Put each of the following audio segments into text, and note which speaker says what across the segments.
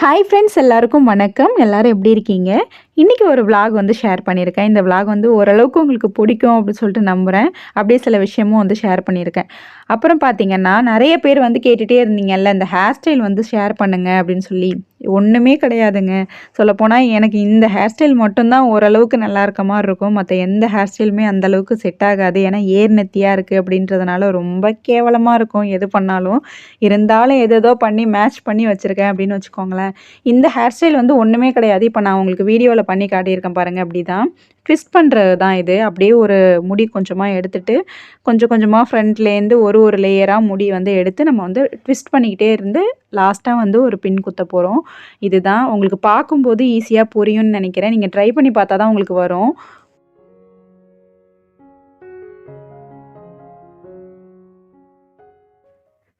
Speaker 1: Hi friends எல்லாருக்கும் வணக்கம். எல்லோரும் எப்படி இருக்கீங்க? இன்றைக்கி ஒரு விளாக் வந்து ஷேர் பண்ணியிருக்கேன். இந்த விளாக் வந்து ஓரளவுக்கு உங்களுக்கு பிடிக்கும் அப்படின்னு சொல்லிட்டு நம்புகிறேன் அப்படியே சில விஷயமும் வந்து ஷேர் பண்ணியிருக்கேன். அப்புறம் பார்த்தீங்கன்னா நிறைய பேர் வந்து கேட்டுகிட்டே இருந்தீங்கல்ல இந்த ஹேர் ஸ்டைல் வந்து ஷேர் பண்ணுங்க அப்படின்னு சொல்லி. ஒன்றுமே கிடையாதுங்க. சொல்லப்போனால் எனக்கு இந்த ஹேர் ஸ்டைல் மட்டும்தான் ஓரளவுக்கு நல்லா இருக்க மாதிரி இருக்கும். மற்ற எந்த ஹேர் ஸ்டைலுமே அந்த அளவுக்கு செட் ஆகாது. ஏன்னா ஏர் நெத்தியாக இருக்குது அப்படின்றதுனால ரொம்ப கேவலமாக இருக்கும். எது பண்ணாலும் இருந்தாலும் எதேதோ பண்ணி மேட்ச் பண்ணி வச்சுருக்கேன் அப்படின்னு வச்சுக்கோங்களேன். இந்த ஹேர் ஸ்டைல் வந்து ஒன்றுமே கிடையாது. இப்போ நான் உங்களுக்கு வீடியோவில் பண்ணி காட்டியிருக்கேன் பாருங்கள் அப்படி தான் ட்விஸ்ட் பண்ணுறது தான் இது. அப்படியே ஒரு முடி கொஞ்சமாக எடுத்துட்டு கொஞ்சம் கொஞ்சமாக ஃப்ரண்ட்லேருந்து ஒரு ஒரு லேயராக முடி வந்து எடுத்து நம்ம வந்து ட்விஸ்ட் பண்ணிக்கிட்டே இருந்து லாஸ்ட்டாக வந்து ஒரு பின் குத்த போகிறோம் இதுதான். உங்களுக்கு பார்க்கும்போது ஈஸியாக புரியும்னு நினைக்கிறேன். நீங்கள் ட்ரை பண்ணி பார்த்தா தான் உங்களுக்கு வரும்.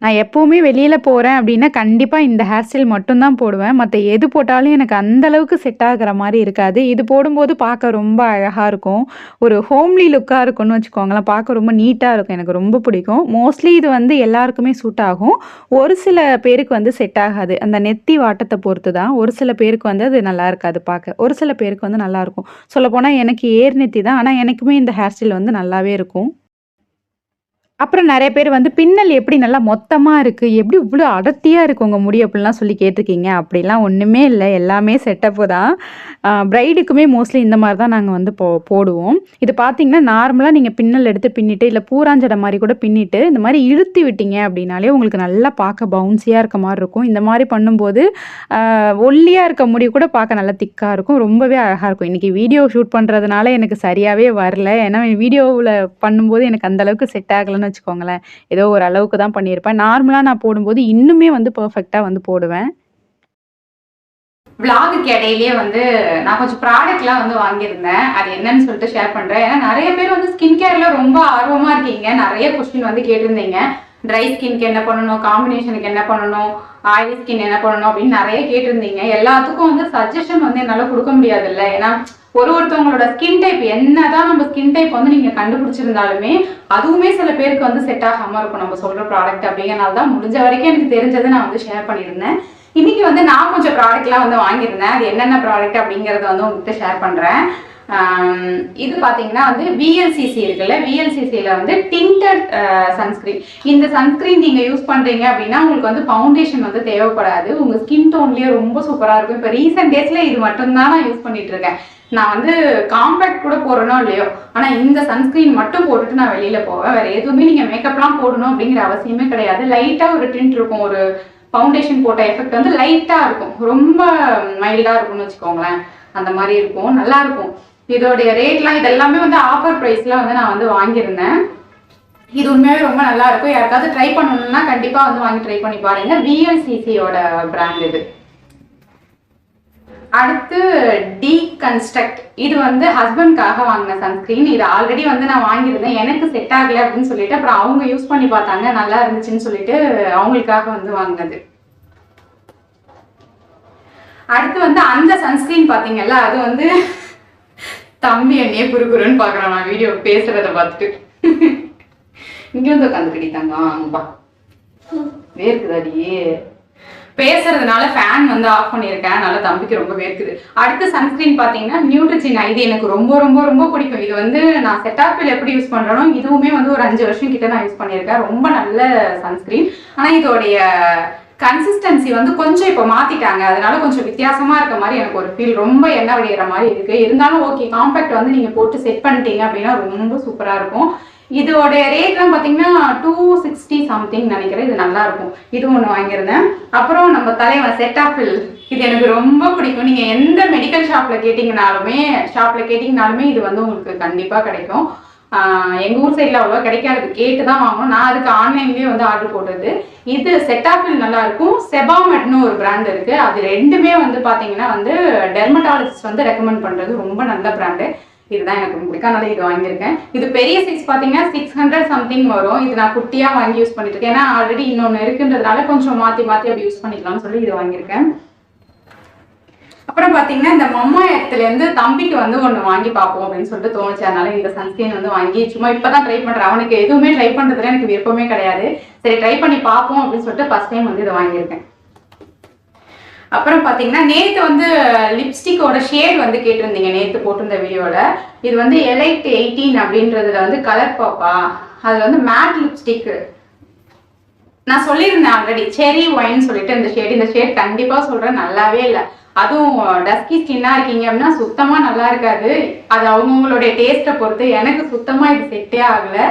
Speaker 1: நான் எப்போவுமே வெளியில் போகிறேன் அப்படின்னா கண்டிப்பாக இந்த ஹேர் ஸ்டைல் மட்டும்தான் போடுவேன். மற்ற எது போட்டாலும் எனக்கு அந்தளவுக்கு செட் ஆகுற மாதிரி இருக்காது. இது போடும்போது பார்க்க ரொம்ப அழகாக இருக்கும். ஒரு ஹோம்லி லுக்காக இருக்கும்னு வச்சுக்கோங்களேன். பார்க்க ரொம்ப நீட்டாக இருக்கும். எனக்கு ரொம்ப பிடிக்கும். மோஸ்ட்லி இது வந்து எல்லாருக்குமே சூட் ஆகும். ஒரு சில பேருக்கு வந்து செட் ஆகாது. அந்த நெத்தி வாட்டத்தை பொறுத்து தான் ஒரு சில பேருக்கு வந்து அது நல்லா இருக்காது பார்க்க. ஒரு சில பேருக்கு வந்து நல்லாயிருக்கும் சொல்லப்போனால் எனக்கு ஏர் நெத்தி தான். ஆனால் எனக்குமே இந்த ஹேர் ஸ்டைல் வந்து நல்லாவே இருக்கும். அப்புறம் நிறைய பேர் வந்து பின்னல் எப்படி நல்லா மொத்தமாக இருக்குது எப்படி இவ்வளோ அடர்த்தியாக இருக்குது உங்கள் முடி? அப்படிலாம் சொல்லி கேட்டிருக்கீங்க. அப்படிலாம் ஒன்றுமே இல்லை. எல்லாமே செட்டப்பு தான். ப்ரைடுக்குமே மோஸ்ட்லி இந்த மாதிரி தான் நாங்கள் வந்து போ போடுவோம். இது பார்த்தீங்கன்னா நார்மலாக நீங்கள் பின்னல் எடுத்து பின்னிட்டு இல்லை பூராஞ்சடை மாதிரி கூட பின்னிட்டு இந்த மாதிரி இழுத்து விட்டீங்க அப்படின்னாலே உங்களுக்கு நல்லா பார்க்க பவுன்சியாக இருக்க மாதிரி இருக்கும். இந்த மாதிரி பண்ணும்போது ஒல்லியாக இருக்க முடி கூட பார்க்க நல்லா திக்காக இருக்கும். ரொம்பவே அழகாக இருக்கும். இன்றைக்கி வீடியோ ஷூட் பண்ணுறதுனால எனக்கு சரியாகவே வரல. ஏன்னா வீடியோவில் பண்ணும்போது எனக்கு அந்தளவுக்கு செட் ஆகலைன்னு வச்சுக்கோங்களேன். ஏதோ ஒரு அளவுக்கு தான் பண்ணியிருப்பேன். நார்மலாக நான் போடும்போது இன்னுமே வந்து பர்ஃபெக்டாக வந்து போடுவேன்.
Speaker 2: விளாகுக்கு இடையிலேயே வந்து நான் கொஞ்சம் ப்ராடக்ட்லாம் வந்து வாங்கியிருந்தேன். அது என்னன்னு சொல்லிட்டு ஷேர் பண்ணுறேன் ஏன்னா நிறைய பேர் வந்து ஸ்கின் கேர்ல ரொம்ப ஆர்வமாக இருக்கீங்க. நிறைய கொஸ்டின் வந்து கேட்டிருந்தீங்க. ட்ரை ஸ்கின்க்கு என்ன பண்ணணும்? காம்பினேஷனுக்கு என்ன பண்ணணும்? ஆயில் ஸ்கின் என்ன பண்ணணும்? அப்படின்னு நிறைய கேட்டிருந்தீங்க. எல்லாத்துக்கும் வந்து சஜஷன் வந்து என்னால் கொடுக்க முடியாதுல்ல. ஏன்னா ஒரு ஒருத்தவங்களோட ஸ்கின் டைப் என்னதான் நம்ம ஸ்கின் டைப் வந்து நீங்க கண்டுபிடிச்சிருந்தாலுமே அதுவுமே சில பேருக்கு வந்து செட் ஆகாம இருக்கும். நம்ம சொல்ற ப்ராடக்ட் அப்படிங்கறனால தான் முடிஞ்ச வரைக்கும் எனக்கு தெரிஞ்சதை நான் வந்து ஷேர் பண்ணியிருந்தேன். இன்னைக்கு வந்து நான் கொஞ்சம் ப்ராடக்ட்லாம் வந்து வாங்கியிருந்தேன். அது என்னென்ன ப்ராடக்ட் அப்படிங்கறத வந்து உங்ககிட்ட ஷேர் பண்றேன். இது பார்த்தீங்கன்னா வந்து விஎல்சிசி இருக்குல்ல விஎல்சிசியில் வந்து டிண்டட் சன்ஸ்கிரீன் இந்த சன்ஸ்கிரீன் நீங்கள் யூஸ் பண்ணுறீங்க அப்படின்னா உங்களுக்கு வந்து ஃபவுண்டேஷன் வந்து தேவைப்படாது. உங்கள் ஸ்கின் டோன்லேயே ரொம்ப சூப்பராக இருக்கும். இப்போ ரீசெண்ட் டேஸில் இது மட்டும்தான் நான் யூஸ் பண்ணிட்டு இருக்கேன். நான் வந்து காம்பேக்ட் கூட போடுறனோ இல்லையோ? ஆனால் இந்த சன்ஸ்கிரீன் மட்டும் போட்டுட்டு நான் வெளியில் போவேன். வேறு எதுவுமே நீங்கள் மேக்கப்லாம் போடணும் அப்படிங்கிற அவசியமே கிடையாது. லைட்டாக ஒரு டிண்ட் இருக்கும் ஒரு ஃபவுண்டேஷன் போட்ட எஃபெக்ட் வந்து லைட்டாக இருக்கும். ரொம்ப மைல்டாக இருக்கும்னு வச்சுக்கோங்களேன். அந்த மாதிரி இருக்கும். நல்லா இருக்கும். இதோடைய ரேட்லாம் இதெல்லாமே வந்து ஆஃபர் ப்ரைஸில் வந்து நான் வந்து வாங்கியிருந்தேன். இது உண்மையாகவே ரொம்ப நல்லா இருக்கும் யாருக்காவது ட்ரை பண்ணணும்னா கண்டிப்பாக வந்து வாங்கி ட்ரை பண்ணி பாருங்க. விஎல்சிசியோட பிராண்ட் இது. அடுத்து டீ கன்ஸ்ட்ரக்ட் இது வந்து ஹஸ்பண்ட்காக வாங்கின சன்ஸ்கிரீன் இது ஆல்ரெடி வந்து நான் வாங்கியிருந்தேன். எனக்கு செட் ஆகலை அப்படின்னு சொல்லிட்டு அப்புறம் அவங்க யூஸ் பண்ணி பார்த்தாங்க. நல்லா இருந்துச்சுன்னு சொல்லிட்டு அவங்களுக்காக வந்து வாங்கினது. அடுத்து வந்து அந்த சன்ஸ்கிரீன் பார்த்தீங்கல்ல அது வந்து தம்பி என்னையே குறுகுறுன்னு பாக்குறான் நான் வீடியோ பேசுறத பார்த்துட்டு. இங்க வந்து உட்காந்துக்கடி தங்கம் அங்கப்பா வேர்க்குதாடி. பேசுறதுனால ஃபேன் வந்து ஆஃப் பண்ணியிருக்கேன். அதனால தம்பிக்கு ரொம்ப வேர்க்குது. அடுத்த சன்ஸ்கிரீன் பாத்தீங்கன்னா நியூட்ரிஜின் இது எனக்கு ரொம்ப ரொம்ப ரொம்ப பிடிக்கும். இது வந்து நான் செட்டாப்பில் எப்படி யூஸ் பண்றேனோ இதுவுமே வந்து ஒரு அஞ்சு வருஷம் கிட்ட நான் யூஸ் பண்ணியிருக்கேன். ரொம்ப நல்ல சன்ஸ்கிரீன் ஆனா இதோடைய கன்சிஸ்டன்சி வந்து கொஞ்சம் இப்போ மாத்திட்டாங்க. அதனால கொஞ்சம் வித்தியாசமா இருக்க மாதிரி எனக்கு ஒரு ஃபீல் ரொம்ப என்ன வடிகிற மாதிரி இருக்கு. இருந்தாலும் ஓகே காம்பேக்ட் வந்து நீங்க போட்டு செட் பண்ணிட்டீங்க அப்படின்னா ரொம்ப சூப்பரா இருக்கும். இதோட ரேட்லாம் பார்த்தீங்கன்னா டூ சிக்ஸ்டி சம்திங் நினைக்கிறேன். இது நல்லா இருக்கும். இது ஒன்று வாங்கியிருந்தேன். அப்புறம் நம்ம தலைவன் செட்டாப்பிள் இது எனக்கு ரொம்ப பிடிக்கும். நீங்கள் எந்த மெடிக்கல் ஷாப்பில் கேட்டிங்கனாலுமே ஷாப்பில் கேட்டிங்கனாலுமே இது வந்து உங்களுக்கு கண்டிப்பாக கிடைக்கும். எங்கள் ஊர் சைடில் அவ்வளோ கிடைக்காது. கேட்டு தான் வாங்கணும். நான் அதுக்கு ஆன்லைன்லேயே வந்து ஆர்டர் போடுறது இது செட்டாப்பில் நல்லாயிருக்கும். செபாமெட்னு ஒரு பிராண்ட் இருக்குது அது ரெண்டுமே வந்து பார்த்தீங்கன்னா வந்து டெர்மட்டாலஜிஸ்ட் வந்து ரெக்கமெண்ட் பண்ணுறது ரொம்ப நல்ல பிராண்டு இதுதான் எனக்கு பிடிக்கும் அதனால இது வாங்கியிருக்கேன். இது பெரிய சைஸ் பார்த்தீங்கன்னா சிக்ஸ் ஹண்ட்ரட் சம்திங் வரும். இது நான் குட்டியாக வாங்கி யூஸ் பண்ணிட்டு இருக்கேன். ஏன்னா ஆல்ரெடி இன்னொன்று இருக்குன்றதுனால கொஞ்சம் மாற்றி மாற்றி அப்படி யூஸ் பண்ணிக்கலாம்னு சொல்லி இது வாங்கியிருக்கேன். அப்புறம் பார்த்தீங்கன்னா இந்த மம்மா இடத்துலேருந்து தம்பிக்கு வந்து ஒன்று வாங்கி பார்ப்போம் அப்படின்னு சொல்லிட்டு தோணுச்சு. அதனால இந்த சன்ஸ்கிரீன் வந்து வாங்கி சும்மா இப்போ தான் ட்ரை பண்ணுறேன் அவனுக்கு எதுவுமே ட்ரை பண்ணுறதுல எனக்கு விருப்பமே கிடையாது. சரி ட்ரை பண்ணி பார்ப்போம் அப்படின்னு சொல்லிட்டு ஃபஸ்ட் டைம் வந்து இதை வாங்கியிருக்கேன். அப்புறம் பார்த்தீங்கன்னா நேற்று வந்து லிப்ஸ்டிக்கோட ஷேட் வந்து கேட்டிருந்தீங்க நேற்று போட்டிருந்த வீடியோவில் இது வந்து எலைட் எயிட்டீன் அப்படின்றதுல வந்து கலர் பாப்பா. அது வந்து மேட் லிப்ஸ்டிக்கு நான் சொல்லியிருந்தேன் ஆல்ரெடி செரி ஒயின் சொல்லிட்டு இந்த ஷேட் இந்த ஷேட் கண்டிப்பாக சொல்கிறேன் நல்லாவே இல்லை. அதுவும் டஸ்கி ஸ்கின்னாக இருக்கீங்க அப்படின்னா சுத்தமாக நல்லா இருக்காது. அது அவங்கவுங்களுடைய டேஸ்ட்டை பொறுத்து எனக்கு சுத்தமாக இது செட்டே ஆகலை.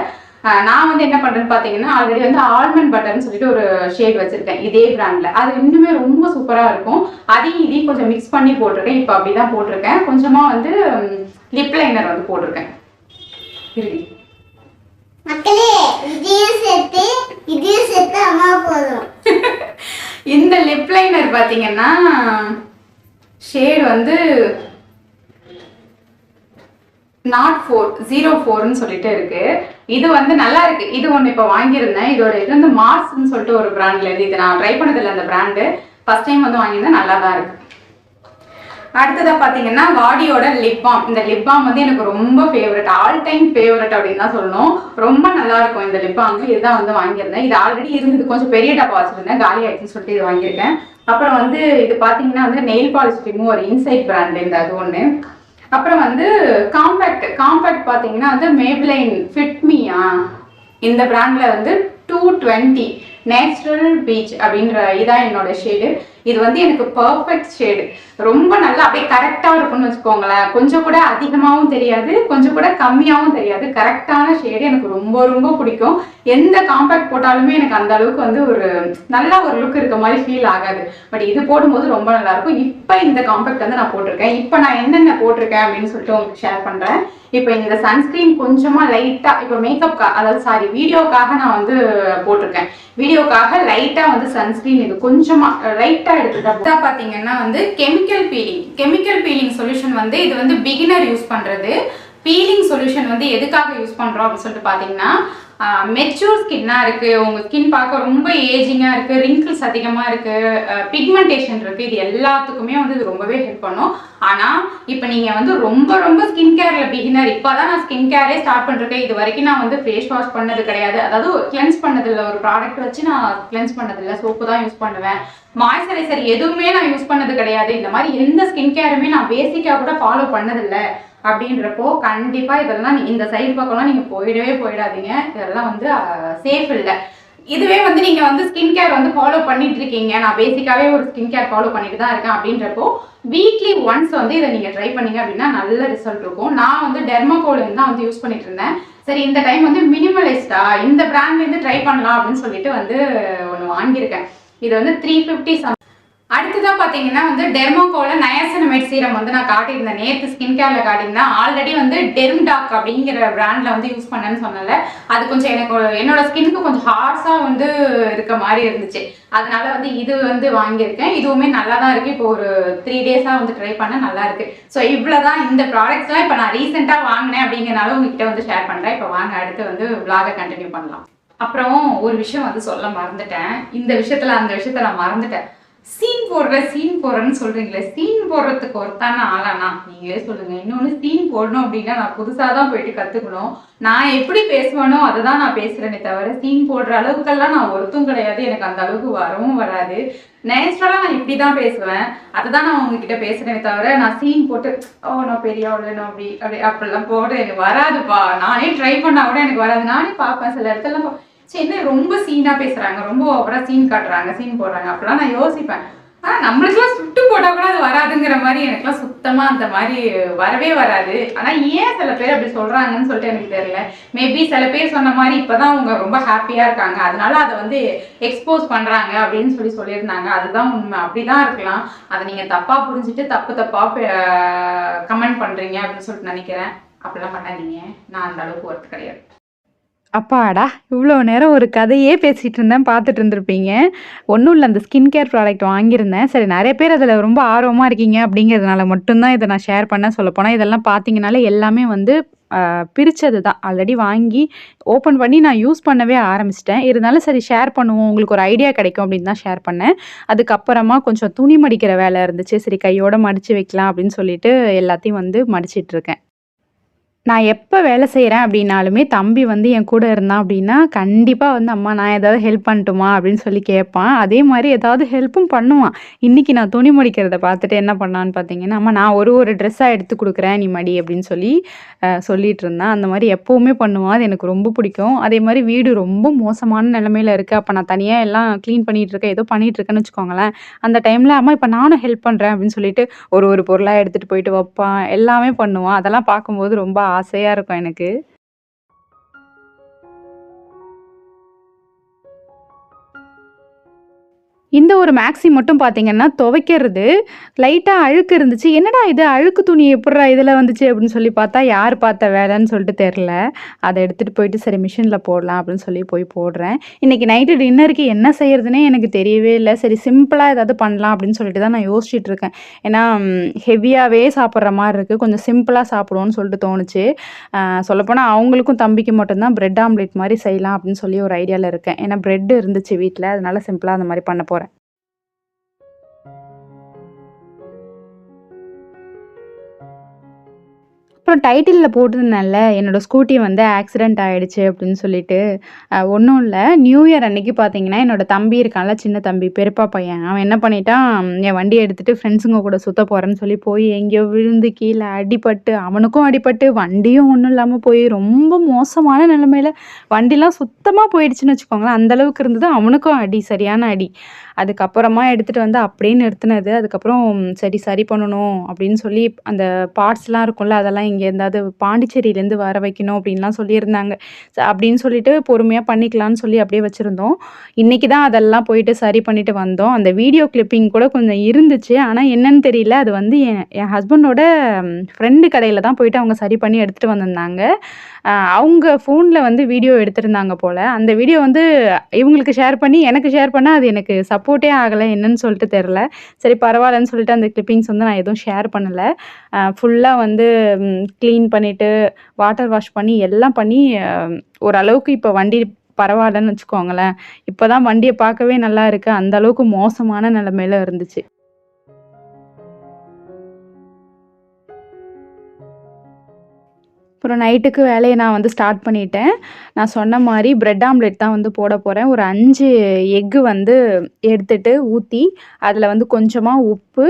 Speaker 2: நான் வந்து என்ன பண்ணுறேன்னு பார்த்தீங்கன்னா ஆல்ரெடி வந்து ஆல்மண்ட் பட்டர்னு சொல்லிட்டு ஒரு ஷேட் வச்சுருக்கேன். இதே பிராண்டில் அது இன்னுமே ரொம்ப சூப்பராக இருக்கும். அதையும் இதையும் கொஞ்சம் மிக்ஸ் பண்ணி போட்டிருக்கேன். இப்போ அப்படி தான் போட்டிருக்கேன். கொஞ்சமாக வந்து லிப் லைனர் வந்து போட்டிருக்கேன். இறுதி
Speaker 3: மக்களே இதையும் சேர்த்து இதையும் சேர்த்து அம்மா போதும்.
Speaker 2: இந்த லிப் லைனர் பார்த்தீங்கன்னா ஷேட் வந்து நாட் ஃபோர் ஜீரோ ஃபோர்னு சொல்லிட்டு இருக்கு. இது வந்து நல்லா இருக்கு. இது ஒன்று இப்போ வாங்கியிருந்தேன். இதோட இது வந்து மார்ஸ்ன்னு சொல்லிட்டு ஒரு பிராண்ட்ல இருந்து இது நான் ட்ரை பண்ணதில்லை அந்த பிராண்டு ஃபர்ஸ்ட் டைம் வந்து வாங்கியிருந்தேன். நல்லா தான் இருக்கு. அடுத்ததாக பார்த்தீங்கன்னா வாடியோட லிப் பாம் இந்த லிப் பாம் வந்து எனக்கு ரொம்ப ஃபேவரட் ஆல் டைம் ஃபேவரட் அப்படின்னு தான் சொல்லணும். ரொம்ப நல்லா இருக்கும் இந்த லிப் பாம் இதுதான் வந்து வாங்கியிருந்தேன். இது ஆல்ரெடி இருந்தது. கொஞ்சம் பெரிய டப்பா வச்சிருந்தேன். காலி ஆயிடுச்சுன்னு சொல்லிட்டு இது வாங்கியிருக்கேன். அப்புறம் வந்து இது பார்த்தீங்கன்னா வந்து nail polish remover Insight brand இந்த அது ஒன்று அப்புறம் வந்து காம்பேக்ட் காம்பேக்ட் பார்த்தீங்கன்னா வந்து மேப்லைன் ஃபிட்மியா இந்த பிராண்டில் வந்து டூ டுவெண்ட்டி நேச்சுரல் பீச் அப்படின்ற இதான் என்னோட ஷேடு இது வந்து எனக்கு பர்ஃபெக்ட் ஷேடு ரொம்ப நல்லா அப்படியே கரெக்டாக இருக்கும்னு வச்சுக்கோங்களேன். கொஞ்சம் கூட அதிகமாகவும் தெரியாது கொஞ்சம் கூட கம்மியாகவும் தெரியாது. கரெக்டான ஷேடு எனக்கு ரொம்ப ரொம்ப பிடிக்கும். எந்த காம்பேக்ட் போட்டாலுமே எனக்கு அந்த அளவுக்கு வந்து ஒரு நல்ல ஒரு லுக் இருக்க மாதிரி ஃபீல் ஆகாது. பட் இது போடும்போது ரொம்ப நல்லா இருக்கும். இப்போ இந்த காம்பேக்ட் வந்து நான் போட்டிருக்கேன். இப்போ நான் என்னென்ன போட்டிருக்கேன் அப்படின்னு சொல்லிட்டு உங்களுக்கு ஷேர் பண்ணுறேன் இப்போ இந்த சன்ஸ்கிரீன் கொஞ்சமாக லைட்டாக இப்போ மேக்கப் அதாவது சாரி வீடியோக்காக நான் வந்து போட்டிருக்கேன். வீடியோக்காக லைட்டாக வந்து சன்ஸ்கிரீன் இது கொஞ்சமாக லைட்டாக எடுத்துட்டா பார்த்தீங்கன்னா வந்து chemical peeling chemical peeling solution வந்து இது வந்து பிகினர் யூஸ் பண்ணுறது பீலிங் சொல்யூஷன் வந்து எதுக்காக யூஸ் பண்ணுறோம் அப்படின்னு சொல்லிட்டு பார்த்தீங்கன்னா மெச்சூர் ஸ்கின்னாக இருக்குது உங்கள் ஸ்கின் பார்க்க ரொம்ப ஏஜிங்காக இருக்குது ரிங்கிள்ஸ் அதிகமாக இருக்குது பிக்மெண்டேஷன் இருக்குது இது எல்லாத்துக்குமே வந்து இது ரொம்பவே ஹெல்ப் பண்ணும். ஆனால் இப்போ நீங்கள் வந்து ரொம்ப ரொம்ப ஸ்கின் கேரில் பிகினர் இப்போ தான் நான் ஸ்கின் கேரே ஸ்டார்ட் பண்ணிருக்கேன் இது வரைக்கும் நான் வந்து ஃபேஸ் வாஷ் பண்ணது கிடையாது. அதாவது கிளென்ஸ் பண்ணதில்ல. ஒரு ப்ராடக்ட் வச்சு நான் கிளென்ஸ் பண்ணதில்ல. சோப்பு தான் யூஸ் பண்ணுவேன். மாய்ஸ்சரைசர் எதுவுமே நான் யூஸ் பண்ணது கிடையாது. இந்த மாதிரி எந்த ஸ்கின் கேருமே நான் பேசிக்காக கூட ஃபாலோ பண்ணதில்ல. அப்படின்றப்போ கண்டிப்பாக இதெல்லாம் இந்த சைடு பக்கம்லாம் நீங்கள் போயிடவே போயிடாதீங்க. இதெல்லாம் வந்து சேஃப் இல்லை. இதுவே வந்து நீங்கள் வந்து ஸ்கின் கேர் வந்து ஃபாலோ பண்ணிட்டு இருக்கீங்க. நான் பேசிக்காகவே ஒரு ஸ்கின் கேர் ஃபாலோ பண்ணிட்டு தான் இருக்கேன் அப்படின்றப்போ வீக்லி ஒன்ஸ் வந்து இதை நீங்கள் ட்ரை பண்ணீங்க அப்படின்னா நல்ல ரிசல்ட் இருக்கும். நான் வந்து டெர்மோகோலின் தான் வந்து யூஸ் பண்ணிட்டு இருந்தேன். சரி இந்த டைம் வந்து மினிமலிஸ்டா இந்த பிராண்ட்லேருந்து ட்ரை பண்ணலாம் அப்படின்னு சொல்லிட்டு வந்து ஒன்று வாங்கியிருக்கேன். இது வந்து த்ரீ ஃபிஃப்டி அடுத்ததாக பார்த்தீங்கன்னா வந்து டெர்மோகோல நயசனமேட் சீரம் வந்து நான் காட்டியிருந்தேன். நேற்று ஸ்கின் கேரில் காட்டியிருந்தேன். ஆல்ரெடி வந்து டெர்ம்டாக் அப்படிங்கிற ப்ராண்டில் வந்து யூஸ் பண்ணேன்னு சொன்னல அது கொஞ்சம் எனக்கு என்னோட ஸ்கின்னுக்கு கொஞ்சம் ஹார்ஸாக வந்து இருக்க மாதிரி இருந்துச்சு. அதனால வந்து இது வந்து வாங்கியிருக்கேன். இதுவுமே நல்லா தான் இருக்குது இப்போ ஒரு த்ரீ டேஸாக வந்து ட்ரை பண்ண நல்லா இருக்குது ஸோ இவ்வளவுதான். இந்த ப்ராடக்ட்ஸ்லாம் இப்போ நான் ரீசெண்டாக வாங்கினேன் அப்படிங்கிறனால உங்ககிட்ட வந்து ஷேர் பண்ணுறேன் இப்போ வாங்க அடுத்து வந்து விலாகை கண்டினியூ பண்ணலாம். அப்புறம் ஒரு விஷயம் வந்து சொல்ல மறந்துட்டேன். இந்த விஷயத்தில் அந்த விஷயத்த நான் மறந்துட்டேன். சீன் போடுற சீன் போடுறேன்னு சொல்றீங்களே சீன் போடுறதுக்கு ஒருத்தான ஆளானா? நீங்களே சொல்லுங்க. இன்னொன்னு சீன் போடணும் அப்படின்னா நான் புதுசாக தான் போயிட்டு கத்துக்கணும். நான் எப்படி பேசுவேனோ அதை தான் நான் பேசுறேனே தவிர சீன் போடுற அளவுக்கெல்லாம் நான் ஒருத்தும் கிடையாது. எனக்கு அந்த அளவுக்கு வரவும் வராது. நேச்சுரலாக நான் இப்படி தான் பேசுவேன். அதுதான் நான் உங்ககிட்ட பேசுறேனே தவிர நான் சீன் போட்டு ஓ நான் பெரிய ஆளு அப்படி அப்படி அப்படிலாம் போட எனக்கு வராதுப்பா. நானே ட்ரை பண்ணா கூட எனக்கு வராது. நானே பார்ப்பேன். சில இடத்துல சரி என்ன ரொம்ப சீனாக பேசுகிறாங்க ரொம்ப ஓவராக சீன் காட்டுறாங்க சீன் போடுறாங்க. அப்படிலாம் நான் யோசிப்பேன். ஆனால் நம்மளுக்குலாம் சுட்டு போட்டா கூட அது வராதுங்கிற மாதிரி எனக்குலாம் சுத்தமாக அந்த மாதிரி வரவே வராது. ஆனால் ஏன் சில பேர் அப்படி சொல்கிறாங்கன்னு சொல்லிட்டு எனக்கு தெரியல. மேபி சில பேர் சொன்ன மாதிரி இப்பதான் அவங்க ரொம்ப ஹாப்பியாக இருக்காங்க. அதனால அதை வந்து எக்ஸ்போஸ் பண்ணுறாங்க அப்படின்னு சொல்லி சொல்லியிருந்தாங்க. அதுதான் உண்மை. அப்படிதான் இருக்கலாம். அதை நீங்கள் தப்பாக புரிஞ்சுட்டு தப்பு தப்பாக கமெண்ட் பண்ணுறீங்க அப்படின்னு சொல்லிட்டு நினைக்கிறேன். அப்படிலாம் பண்ணாதீங்க. நான் அந்த அளவுக்கு ஒர்த்து கிடையாது.
Speaker 4: அப்பாடா இவ்வளோ நேரம் ஒரு கதையே பேசிகிட்டு இருந்தேன் பார்த்துட்டு இருந்திருப்பீங்க. ஒன்றும் இல்லை அந்த ஸ்கின் கேர் ப்ராடக்ட் வாங்கியிருந்தேன். சரி நிறைய பேர் அதில் ரொம்ப ஆர்வமாக இருக்கீங்க அப்படிங்கிறதுனால மட்டும்தான் இதை நான் ஷேர் பண்ண சொல்லப்போனால் இதெல்லாம் பார்த்தீங்கனாலே எல்லாமே வந்து பிரித்தது தான் ஆல்ரெடி வாங்கி ஓப்பன் பண்ணி நான் யூஸ் பண்ணவே ஆரம்பிச்சிட்டேன். இருந்தாலும் சரி ஷேர் பண்ணுவோம். உங்களுக்கு ஒரு ஐடியா கிடைக்கும் அப்படின்னு தான் ஷேர் பண்ணேன். அதுக்கப்புறமா கொஞ்சம் துணி மடிக்கிற வேலை இருந்துச்சு. சரி கையோட மடித்து வைக்கலாம் அப்படின்னு சொல்லிட்டு எல்லாத்தையும் வந்து மடிச்சிட்ருக்கேன்
Speaker 2: நான் எப்போ வேலை செய்கிறேன் அப்படின்னாலுமே தம்பி வந்து என் கூட இருந்தான் அப்படின்னா கண்டிப்பாக வந்து அம்மா நான் ஏதாவது ஹெல்ப் பண்ணட்டுமா? அப்படின்னு சொல்லி கேட்பான். அதே மாதிரி ஏதாவது ஹெல்ப்பும் பண்ணுவான். இன்றைக்கி நான் துணி மடிக்கிறத பார்த்துட்டு என்ன பண்ணான்னு பார்த்தீங்கன்னா அம்மா நான் ஒரு ஒரு ட்ரெஸ்ஸாக எடுத்து கொடுக்குறேன் நீ மடி அப்படின்னு சொல்லி அஹ், சொல்லிட்டு அந்த மாதிரி எப்போவுமே பண்ணுவான். அது எனக்கு ரொம்ப பிடிக்கும். அதே மாதிரி வீடு ரொம்ப மோசமான நிலமையில இருக்குது அப்போ நான் தனியாக எல்லாம் க்ளீன் பண்ணிகிட்டு இருக்கேன் ஏதோ பண்ணிகிட்டு இருக்கேன்னு வச்சுக்கோங்களேன். அந்த டைமில் அம்மா இப்போ நானும் ஹெல்ப் பண்ணுறேன் அப்படின்னு சொல்லிட்டு ஒரு ஒரு பொருளாக எடுத்துகிட்டு போயிட்டு வைப்பான். எல்லாமே பண்ணுவான். அதெல்லாம் பார்க்கும்போது ரொம்ப ஆசையாக இருக்கும் எனக்கு. இந்த ஒரு மேக்ஸி மட்டும் பார்த்தீங்கன்னா துவைக்கிறது. லைட்டாக அழுக்கு இருந்துச்சு. என்னடா இது? அழுக்கு துணி எப்படா இதில் வந்துச்சு அப்படின்னு சொல்லி பார்த்தா யார் பார்த்த வேலைன்னு சொல்லிட்டு தெரில அதை எடுத்துகிட்டு போயிட்டு சரி மிஷினில் போடலாம் அப்படின்னு சொல்லி போய் போடுறேன். இன்றைக்கி நைட்டு டின்னருக்கு என்ன செய்யறதுனே எனக்கு தெரியவே இல்லை. சரி சிம்பிளாக ஏதாவது பண்ணலாம் அப்படின்னு சொல்லிட்டு தான் நான் யோசிச்சுட்டு இருக்கேன். ஏன்னா ஹெவியாகவே சாப்பிட்ற மாதிரி இருக்குது கொஞ்சம் சிம்பிளாக சாப்பிடுவோன்னு சொல்லிட்டு தோணுச்சு. சொல்லப்போனால் அவங்களுக்கும் தம்பிக்கு மட்டும்தான் பிரெட் ஆம்லேட் மாதிரி செய்யலாம் அப்படின்னு சொல்லி ஒரு ஐடியாவில் இருக்கேன். ஏன்னா பிரெட் இருந்துச்சு வீட்டில் அதனால சிம்பிளாக அந்த மாதிரி பண்ண போகிறேன் அப்புறம் டைட்டிலில் போட்டிருந்தேன்ல என்னோட ஸ்கூட்டி வந்து ஆக்சிடெண்ட் ஆகிடுச்சு அப்படின்னு சொல்லிட்டு ஒன்றும் இல்லை. நியூ இயர் அன்னைக்கு பார்த்தீங்கன்னா என்னோட தம்பி இருக்கான்ல சின்ன தம்பி பெருப்பா பையன். அவன் என்ன பண்ணிட்டான்? என் வண்டியை எடுத்துகிட்டு ஃப்ரெண்ட்ஸுங்க கூட சுத்த போகிறேன்னு சொல்லி போய் எங்கேயோ விழுந்து கீழே அடிபட்டு அவனுக்கும் அடிபட்டு வண்டியும் ஒன்றும் இல்லாமல் போய் ரொம்ப மோசமான நிலமையில வண்டிலாம் சுத்தமாக போயிடுச்சுன்னு வச்சுக்கோங்களேன். அந்த அளவுக்கு இருந்தது. அவனுக்கும் அடி சரியான அடி. அதுக்கப்புறமா எடுத்துகிட்டு வந்து அப்படியே நிறுத்தினது. அதுக்கப்புறம் சரி சரி பண்ணணும் அப்படின்னு சொல்லி அந்த பார்ட்ஸ்லாம் இருக்கும்ல அதெல்லாம் இங்கே இருந்தாவது பாண்டிச்சேரியிலேருந்து வர வைக்கணும் அப்படின்லாம் சொல்லியிருந்தாங்க. ச- அப்படின்னு சொல்லிட்டு பொறுமையாக பண்ணிக்கலாம்னு சொல்லி அப்படியே வச்சுருந்தோம். இன்றைக்கி தான் அதெல்லாம் போயிட்டு சரி பண்ணிட்டு வந்தோம். அந்த வீடியோ கிளிப்பிங் கூட கொஞ்சம் இருந்துச்சு. ஆனால் என்னன்னு தெரியல அது வந்து என் என் ஹஸ்பண்டோட ஃப்ரெண்டு கடையில் தான் போயிட்டு அவங்க சரி பண்ணி எடுத்துகிட்டு வந்திருந்தாங்க. அவங்க ஃபோனில் வந்து வீடியோ எடுத்திருந்தாங்க போல். அந்த வீடியோ வந்து இவங்களுக்கு ஷேர் பண்ணி எனக்கு ஷேர் பண்ணால் அது எனக்கு சப்போர்ட்டே ஆகலை. என்னன்னு சொல்லிட்டு தெரில சரி பரவாயில்லன்னு சொல்லிட்டு அந்த கிளிப்பிங்ஸ் வந்து நான் எதுவும் ஷேர் பண்ணலை. ஃபுல்லாக வந்து க்ளீன் பண்ணிவிட்டு வாட்டர் வாஷ் பண்ணி எல்லாம் பண்ணி ஓரளவுக்கு இப்போ வண்டி பரவாயில்லன்னு வச்சுக்கோங்களேன். இப்போ தான் வண்டியை பார்க்கவே நல்லா இருக்கு. அந்த அளவுக்கு மோசமான நிலமையில இருந்துச்சு. அப்புறம் நைட்டுக்கு வேலையை நான் வந்து ஸ்டார்ட் பண்ணிட்டேன். நான் சொன்ன மாதிரி பிரெட் ஆம்லெட் தான் வந்து போட போகிறேன் ஒரு அஞ்சு எக்கு வந்து எடுத்துட்டு ஊற்றி அதில் வந்து கொஞ்சமாக உப்பு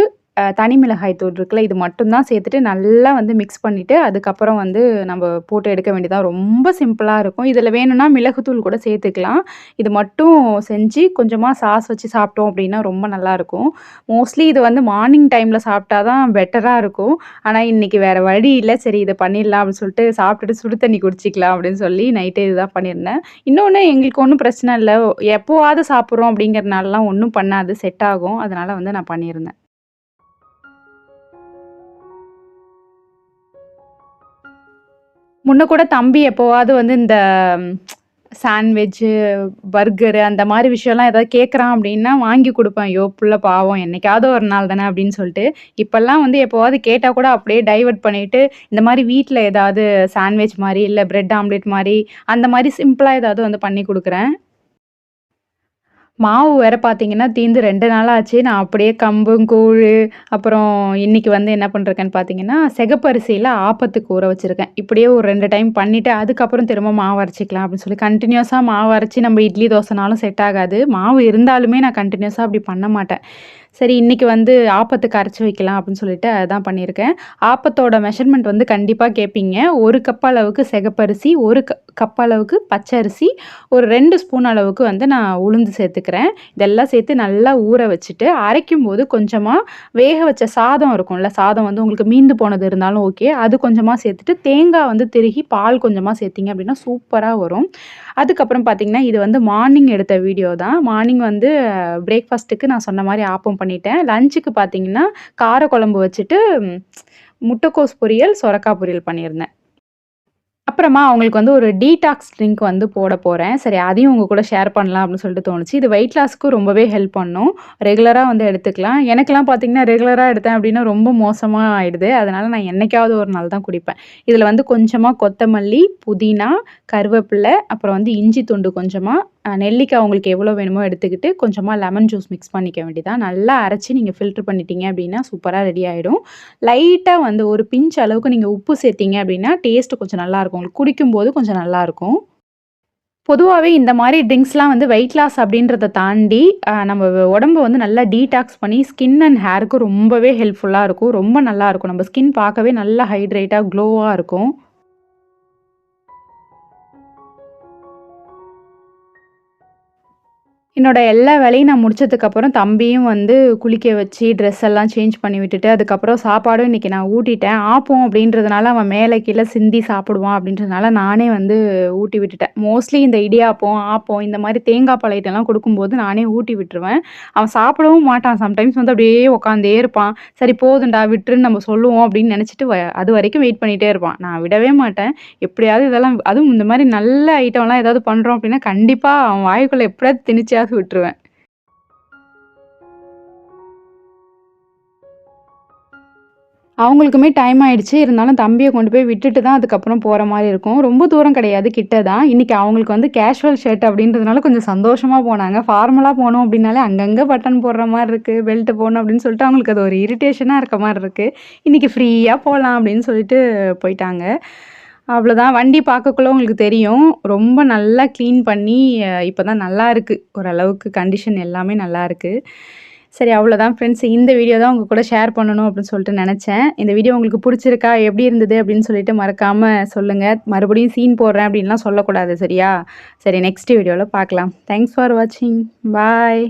Speaker 2: தனி மிளகாய் தூள் இருக்குல்ல இது மட்டும்தான் சேர்த்துட்டு நல்லா வந்து மிக்ஸ் பண்ணிவிட்டு அதுக்கப்புறம் வந்து நம்ம போட்டு எடுக்க வேண்டியதான் ரொம்ப சிம்பிளாக இருக்கும். இதில் வேணும்னா மிளகுத்தூள் கூட சேர்த்துக்கலாம். இது மட்டும் செஞ்சு கொஞ்சமாக சாஸ் வச்சு சாப்பிட்டோம் அப்படின்னா ரொம்ப நல்லாயிருக்கும் மோஸ்ட்லி இது வந்து மார்னிங் டைமில் சாப்பிட்டா தான் பெட்டராக இருக்கும். ஆனால் இன்னைக்கு வேறு வழி இல்லை. சரி இதை பண்ணிடலாம் அப்படின்னு சொல்லிட்டு சாப்பிட்டுட்டு சுடு தண்ணி குடிச்சிக்கலாம் அப்படின்னு சொல்லி நைட்டே இதுதான் பண்ணியிருந்தேன். இன்னொன்று எங்களுக்கு ஒன்றும் பிரச்சனை இல்லை. எப்போவாவது சாப்பிட்றோம் அப்படிங்கிறனாலலாம் ஒன்றும் பண்ணாது. செட் ஆகும். அதனால் வந்து நான் பண்ணியிருந்தேன். முன்ன கூட தம்பி எப்போவாவது வந்து இந்த சாண்ட்விட்சு பர்கரு அந்த மாதிரி விஷயம்லாம் ஏதாவது கேட்குறான் அப்படின்னா வாங்கி கொடுப்பேன். ஐயோ புள்ள பாவம் என்னைக்காவது ஒரு நாள் தானே அப்படின்னு சொல்லிட்டு. இப்போல்லாம் வந்து எப்போவாவது கேட்டால் கூட அப்படியே டைவர்ட் பண்ணிட்டு இந்த மாதிரி வீட்டில் ஏதாவது சாண்ட்விச் மாதிரி இல்லை பிரெட் ஆம்லெட் மாதிரி அந்த மாதிரி சிம்பிளாக ஏதாவது வந்து பண்ணி கொடுக்குறேன். மாவு வேற பார்த்தீங்கன்னா தீந்து ரெண்டு நாள் ஆச்சு நான் அப்படியே கம்பும் கூழ் அப்புறம் இன்னைக்கு வந்து என்ன பண்ணுறேன்னு பார்த்தீங்கன்னா செகப்பரிசியில் ஆப்பத்துக்கு ஊற வச்சுருக்கேன். இப்படியே ஒரு ரெண்டு டைம் பண்ணிவிட்டு அதுக்கப்புறம் திரும்ப மாவு அரைச்சிக்கலாம் அப்படின்னு சொல்லி கண்டினியூஸாக மாவு அரைச்சி நம்ம இட்லி தோசைனாலும் செட் ஆகாது. மாவு இருந்தாலுமே நான் கண்டினியூஸாக அப்படி பண்ண மாட்டேன். சரி இன்றைக்கி வந்து ஆப்பத்துக்கு அரைச்சி வைக்கலாம் அப்படின்னு சொல்லிட்டு அதான் பண்ணியிருக்கேன். ஆப்பத்தோட மெஷர்மெண்ட் வந்து கண்டிப்பாக கேட்பீங்க ஒரு கப் அளவுக்கு சிகப்பரிசி ஒரு க கப் அளவுக்கு பச்சை அரிசி ஒரு ரெண்டு ஸ்பூன் அளவுக்கு வந்து நான் உளுந்து சேர்த்துக்கிறேன். இதெல்லாம் சேர்த்து நல்லா ஊற வச்சுட்டு அரைக்கும் போது கொஞ்சமாக வேக வச்ச சாதம் இருக்கும்ல சாதம் வந்து உங்களுக்கு மீந்து போனது இருந்தாலும் ஓகே அது கொஞ்சமாக சேர்த்துட்டு தேங்காய் வந்து திருகி பால் கொஞ்சமாக சேர்த்திங்க அப்படின்னா சூப்பராக வரும். அதுக்கப்புறம் பார்த்தீங்கன்னா இது வந்து மார்னிங் எடுத்த வீடியோ தான். மார்னிங் வந்து பிரேக்ஃபாஸ்ட்டுக்கு நான் சொன்ன மாதிரி ஆப்பம் பண்ணிட்டேன். லஞ்சுக்கு பார்த்தீங்கன்னா கார குழம்பு வச்சுட்டு முட்டைக்கோஸ் பொரியல் சொரக்காய் பொரியல் பண்ணியிருந்தேன். அப்புறமா அவங்களுக்கு வந்து ஒரு டீடாக்ஸ் ட்ரிங்க் வந்து போட போகிறேன் சரி அதையும் உங்கள் கூட ஷேர் பண்ணலாம் அப்படின்னு சொல்லிட்டு தோணுச்சு. இது வெயிட் லாஸ்க்கும் ரொம்பவே ஹெல்ப் பண்ணும். ரெகுலராக வந்து எடுத்துக்கலாம். எனக்கெல்லாம் பார்த்தீங்கன்னா ரெகுலராக எடுத்தேன் அப்படின்னா ரொம்ப மோசமாக ஆகிடுது அதனால் நான் என்னைக்காவது ஒரு நாள் தான் குடிப்பேன். இதில் வந்து கொஞ்சமாக கொத்தமல்லி புதினா கருவேப்பிலை அப்புறம் வந்து இஞ்சி துண்டு கொஞ்சமாக நெல்லிக்காய் உங்களுக்கு எவ்வளோ வேணுமோ எடுத்துக்கிட்டு கொஞ்சமாக லெமன் ஜூஸ் மிக்ஸ் பண்ணிக்க வேண்டியதான் நல்லா அரைச்சி நீங்கள் ஃபில்டர் பண்ணிட்டீங்க அப்படின்னா சூப்பராக ரெடி ஆகிடும் லைட்டாக வந்து ஒரு பிஞ்ச் அளவுக்கு நீங்கள் உப்பு சேர்த்தீங்க அப்படின்னா டேஸ்ட்டு கொஞ்சம் நல்லாயிருக்கும் உங்களுக்கு குடிக்கும்போது கொஞ்சம் நல்லாயிருக்கும் பொதுவாகவே இந்த மாதிரி ட்ரிங்க்ஸ்லாம் வந்து வெயிட் லாஸ் அப்படின்றத தாண்டி நம்ம உடம்பு வந்து நல்லா டீடாக்ஸ் பண்ணி ஸ்கின் அண்ட் ஹேருக்கு ரொம்பவே ஹெல்ப்ஃபுல்லாக இருக்கும். ரொம்ப நல்லாயிருக்கும் நம்ம ஸ்கின் பார்க்கவே நல்லா ஹைட்ரேட்டாக க்ளோவாக இருக்கும். என்னோட எல்லா வேலையும் நான் முடிச்சதுக்கப்புறம் தம்பியும் வந்து குளிக்க வச்சு ட்ரெஸ் எல்லாம் சேஞ்ச் பண்ணி விட்டுட்டு அதுக்கப்புறம் சாப்பாடும் இன்றைக்கி நான் ஊட்டிட்டேன். ஆப்போம் அப்படின்றதுனால அவன் மேலே கீழே சிந்தி சாப்பிடுவான் அப்படின்றதுனால நானே வந்து ஊட்டி விட்டுட்டேன். மோஸ்ட்லி இந்த இடியாப்பம் ஆப்பம் இந்த மாதிரி தேங்காய் பழையட்டெல்லாம் கொடுக்கும்போது நானே ஊட்டி விட்டுருவேன். அவன் சாப்பிடவும் மாட்டான். சம்டைம்ஸ் வந்து அப்படியே உட்காந்தே இருப்பான். சரி போதுண்டா விட்டுருன்னு நம்ம சொல்லுவோம் அப்படின்னு நினச்சிட்டு வ- அது வரைக்கும் வெயிட் பண்ணிகிட்டே இருப்பான். நான் விடவே மாட்டேன். எப்படியாவது இதெல்லாம் அதுவும் இந்த மாதிரி நல்ல ஐட்டம்லாம் ஏதாவது பண்ணுறோம் அப்படின்னா கண்டிப்பாக அவன் வாய்க்குள்ளே எப்படியாவது திணிச்சா திணிச்சியாவது விட்டுருவேன். அவங்களுக்குமே டைம் ஆயிடுச்சு. இருந்தாலும் தம்பியை கொண்டு போய் விட்டுட்டு தான் அதுக்கப்புறம் போகிற மாதிரி இருக்கும். ரொம்ப தூரம் கிடையாது கிட்ட தான். இன்றைக்கி அவங்களுக்கு வந்து கேஷுவல் ஷர்ட் அப்படின்றதுனால கொஞ்சம் சந்தோஷமாக போனாங்க. ஃபார்மலாக போனோம் அப்படின்னாலே அங்கங்கே பட்டன் போடுற மாதிரி இருக்குது பெல்ட் போடணும் அப்படின்னு சொல்லிட்டு அவங்களுக்கு அது ஒரு இரிட்டேஷனாக இருக்க மாதிரி இருக்குது இன்றைக்கி ஃப்ரீயாக போகலாம் அப்படின்னு சொல்லிட்டு போயிட்டாங்க. அவ்வளோதான் வண்டி பார்க்கக்குள்ள உங்களுக்கு தெரியும். ரொம்ப நல்லா க்ளீன் பண்ணி இப்போ தான் நல்லா இருக்குது ஓரளவுக்கு கண்டிஷன் எல்லாமே நல்லா இருக்குது சரி அவ்வளோதான் ஃப்ரெண்ட்ஸ் இந்த வீடியோ தான் உங்கள் கூட ஷேர் பண்ணணும் அப்படின்னு சொல்லிட்டு நினச்சேன். இந்த வீடியோ உங்களுக்கு பிடிச்சிருக்கா? எப்படி இருந்தது? அப்படின்னு சொல்லிட்டு மறக்காமல் சொல்லுங்கள் மறுபடியும் சீன் போடுறேன் அப்படின்லாம் சொல்லக்கூடாது சரியா? சரி நெக்ஸ்ட் வீடியோவில் பார்க்கலாம். தேங்க்ஸ் ஃபார் வாட்சிங் பாய்